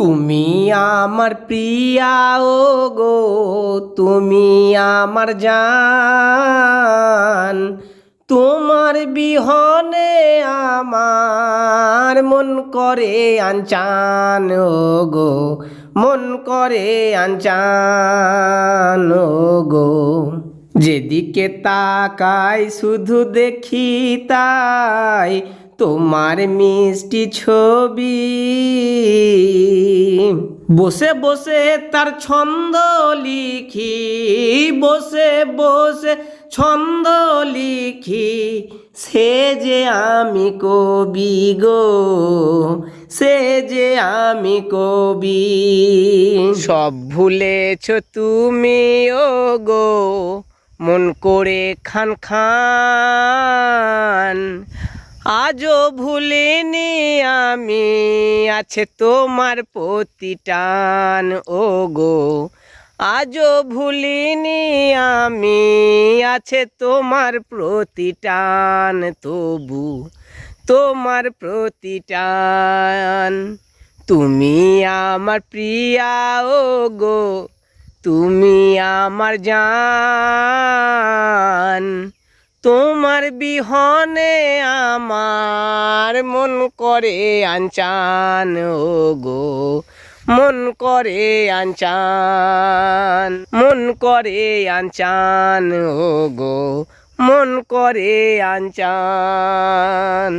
তুমি আমার প্রিয়া ও গো তুমি আমার জান। তোমার বিহনে আমার মন করে আনচান ও গো মন করে আনচান ও গো যেদিকে তাকাই, শুধু দেখি তাই তোমার মিষ্টি ছবি। বসে বসে তার ছন্দ লিখি, বসে বসে ছন্দ লিখি। সে যে আমি কবি গো, সে যে আমি কবি। সব ভুলেছ তুমি ও গো মন করে খান খান। আজও ভুলিনি আমি, আছে তোমার প্রতিটান ও গো আজও ভুলিনি আমি, আছে তোমার প্রতিটান, তবু তোমার প্রতিটান। তুমি আমার প্রিয়া ও গো তুমি আমার জান। তোমার বিহনে আমার মন করে আনচান ও গো মন করে আনচান, মন করে আনচান ও গো মন করে আনচান।